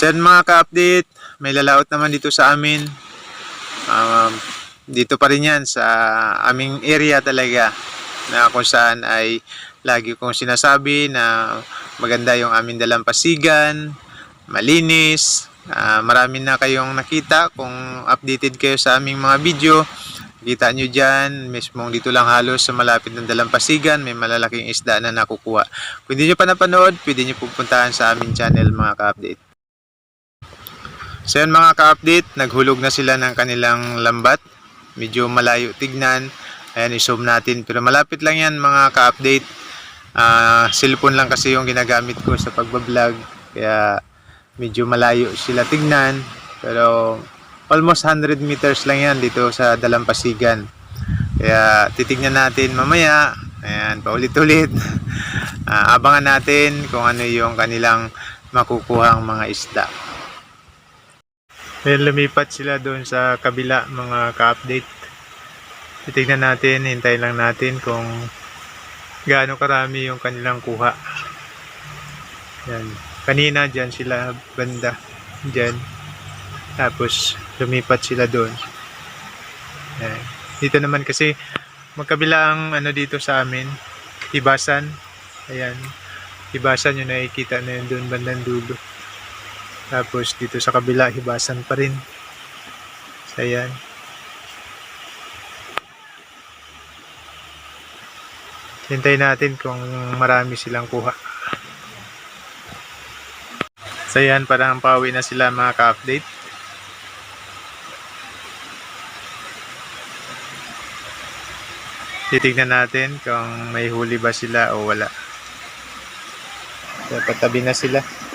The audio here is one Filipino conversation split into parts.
So yan mga ka-update, may lalaot naman dito sa amin. Um, dito pa rin yan sa aming area talaga na kung saan ay lagi kong sinasabi na maganda yung aming dalampasigan, malinis, ah, marami na kayong nakita kung updated kayo sa aming mga video. Kita nyo dyan, mismong dito lang halos sa malapit ng dalampasigan, may malalaking isda na nakukuha. Kung hindi nyo pa napanood, pwede nyo pupuntahan sa aming channel mga ka-update. So yan mga ka-update, naghulog na sila ng kanilang lambat. Medyo malayo tignan. Ayan, i-zoom natin. Pero malapit lang yan mga ka-update. Ah, cellphone lang kasi yung ginagamit ko sa pagbablog. Kaya medyo malayo sila tignan. Pero almost 100 meters lang yan dito sa Dalampasigan. Kaya titignan natin mamaya. Ayan, paulit-ulit. Ah, abangan natin kung ano yung kanilang makukuhang mga isda. Then lumipat sila doon sa kabila mga ka-update. Titignan natin, hintay lang natin kung gaano karami yung kanilang kuha. Yan. Kanina dyan sila banda. Dyan. Tapos lumipat sila doon. Yan. Dito naman kasi magkabila ang ano dito sa amin. Ibasan. Ayan. Ibasan yung nakikita na yun doon bandang dulo. Tapos dito sa kabila, hibasan pa rin. So, ayan. Hintay natin kung marami silang kuha. So, ayan, parang pauwi na sila mga ka-update. Titignan natin kung may huli ba sila o wala. So, patabi na sila.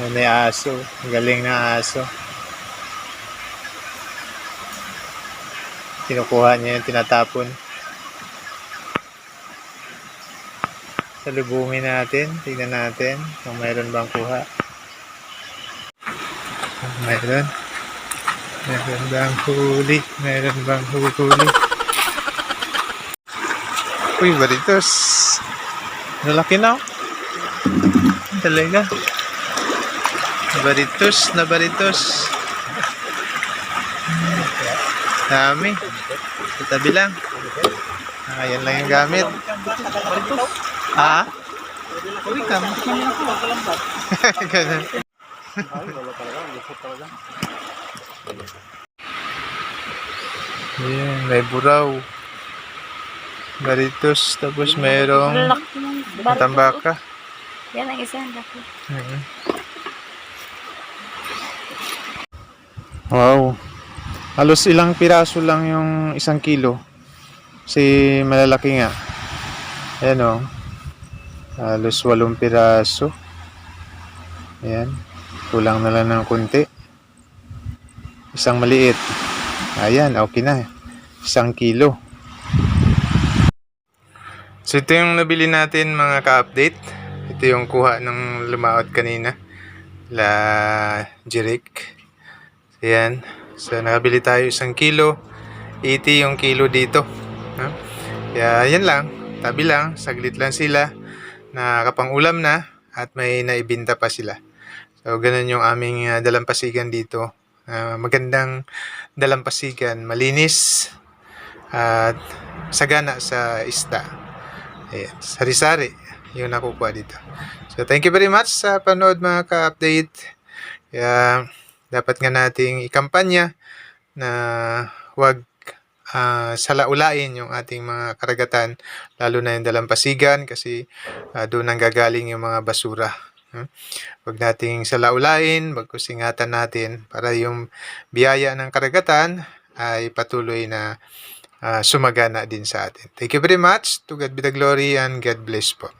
Ay, may aso. Galing na aso. Kinukuha niya yung tinatapon. Salubungin natin. Tignan natin kung mayroon bang kuha. Mayroon. Mayroon bang huli? Mayroon bang huli? Uy, baritos. Nalaki na. oh. Talaga. Nabaritos, nabaritos. Dami. Sa tabi lang. Ah, yan lang yung gamit. Ha? Uy, ka, muntik naman ako. Kalambat. Ganun. Ay, wala talaga. Lupot talaga. Yan, may buraw. Baritos, tapos mayroong barko. tambaka. Yan ang isa, ang laki. Wow. Halos ilang piraso lang yung isang kilo. Kasi malalaki nga. Ayan o. Halos walong piraso. Ayan. Kulang na lang ng kunti. Isang maliit. Ayan, okay na. Isang kilo. So ito yung nabili natin mga ka-update. Ito yung kuha ng lumaot kanina. La Jeric. Ayan. So nakabili tayo isang kilo. 80 yung kilo dito. Ha? Kaya yan lang. Tabi lang. Saglit lang sila. Nakapangulam na. At may naibinta pa sila. So ganun yung aming uh, dalampasigan dito. Ah, magandang dalampasigan. Malinis. At sagana sa isda. Ayan, sari-sari yung nakukuha dito. So, thank you very much sa panood mga ka-update. Kaya, dapat nga nating ikampanya na wag ah, salaulain yung ating mga karagatan, lalo na yung dalampasigan kasi ah, doon ang gagaling yung mga basura. Hmm? Nating salaulain, bagkus ingatan natin para yung biyaya ng karagatan ay patuloy na ah, sumagana din sa atin. Thank you very much. To God be the glory and God bless po.